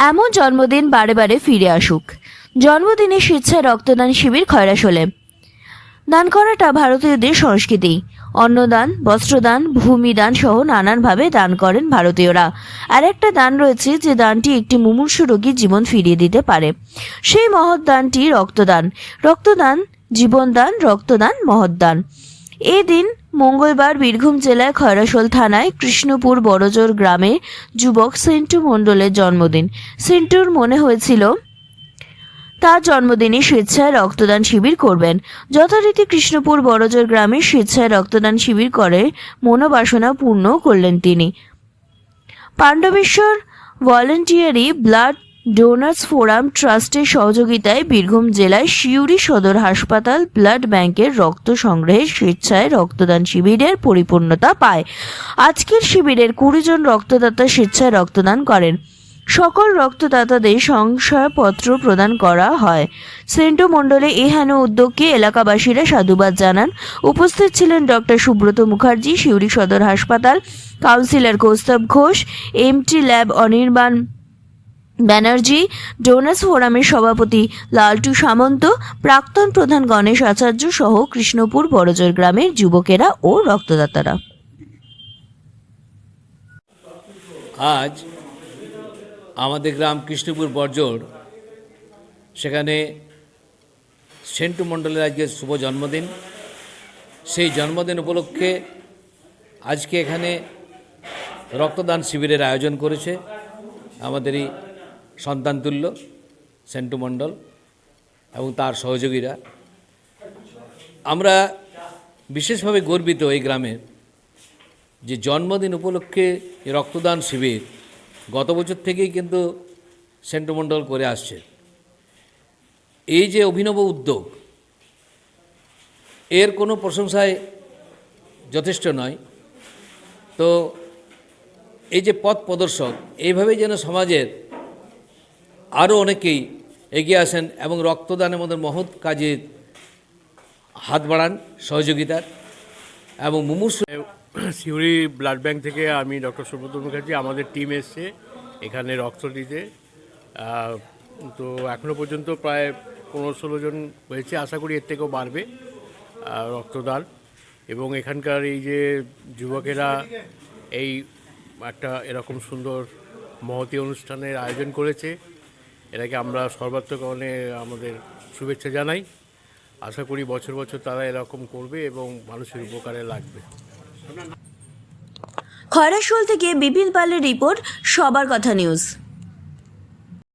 এমন জন্মদিন বারে বারে ফিরে আসুক। জন্মদিনে স্বেচ্ছায় রক্তদান শিবির খয়রাসোলে দান করাটা ভারতীয়দের সংস্কৃতি। অন্নদান, বস্ত্রদান, ভূমিদান সহ নানানভাবে দান করেন ভারতীয়রা। আর একটা দান রয়েছে যে দানটি একটি মুমূর্ষু রোগীর জীবন ফিরিয়ে দিতে পারে। সেই মহৎ দানটি রক্তদান। রক্তদান, জীবনদান, রক্তদান, মহৎদান। এই দিন মঙ্গলবার বীরভূম জেলায় খয়রাসোল থানায় কৃষ্ণপুর বড়জোর গ্রামে যুবক সেন্টু মণ্ডলের জন্মদিন। সেন্টুর মনে হয়েছিল তার জন্মদিনে স্বেচ্ছায় রক্তদান শিবির করবেন। যথারীতি কৃষ্ণপুর বড়জোর গ্রামে স্বেচ্ছায় রক্তদান শিবির করে মনোবাসনা পূর্ণ করলেন তিনি। Pandabeswar voluntary blood donors forum ট্রাস্টের সহযোগিতায় বীরভূম জেলায় সিউড়ি সদর হাসপাতাল ব্লাড ব্যাংকের রক্ত সংগ্রহে স্বেচ্ছায় রক্তদান শিবিরের পরিপূর্ণতা পায়। আজকের শিবিরের কুড়ি জন রক্তদাতা স্বেচ্ছায় রক্তদান করেন। সকল রক্তদাতাদের সংশয়পত্র প্রদান করা হয়। সেন্টু মণ্ডলে এহেন উদ্যোগকে এলাকাবাসীরা সাধুবাদ জানান। উপস্থিত ছিলেন ডক্টর সুব্রত মুখার্জি, সিউড়ি সদর হাসপাতাল councillor Koustav Ghosh, MT lab Anirban Banerjee donors ফোরামের সভাপতি লালটু সামন্ত, প্রাক্তন প্রধান গণেশ আচার্য সহ কৃষ্ণপুর বড়জোর গ্রামের যুবকেরা ও রক্তদাতারা। আজ আমাদের গ্রাম কৃষ্ণপুর বর্জর সেখানে সেন্টু মণ্ডলের আজকে শুভ জন্মদিন। সেই জন্মদিন উপলক্ষে আজকে এখানে রক্তদান শিবিরের আয়োজন করেছে আমাদেরই সন্তানতুল্য সেন্টু মণ্ডল এবং তার সহযোগীরা। আমরা বিশেষভাবে গর্বিত এই গ্রামের যে জন্মদিন উপলক্ষে রক্তদান শিবির গত বছর থেকেই কিন্তু সেন্ট্রমণ্ডল করে আসছে। এই যে অভিনব উদ্যোগ, এর কোনো প্রশংসায় যথেষ্ট নয়। তো এই যে পথ প্রদর্শক, এইভাবেই যেন সমাজের আরও অনেকেই এগিয়ে আসেন এবং রক্তদানের মধ্যে মহৎ কাজে হাত বাড়ান সহযোগিতার এবং মুমূর্ষু সিউড়ি ব্লাড ব্যাংক থেকে আমি ডক্টর সুব্রত মুখার্জি আমাদের টিম এসছে এখানে রক্ত দিতে। তো এখনও পর্যন্ত প্রায় পনেরো ষোলো জন হয়েছে। আশা করি এর থেকেও বাড়বে রক্তদান। এবং এখানকার এই যে যুবকেরা এই একটা এরকম সুন্দর মহতি অনুষ্ঠানের আয়োজন করেছে। এটাকে আমরা সর্বাত্মকরণে আমাদের শুভেচ্ছা জানাই। আশা করি বছর বছর তারা এরকম করবে এবং মানুষের উপকারে লাগবে। খয়রাসোল থেকে বিপিন পালের রিপোর্ট, সবার কথা নিউজ।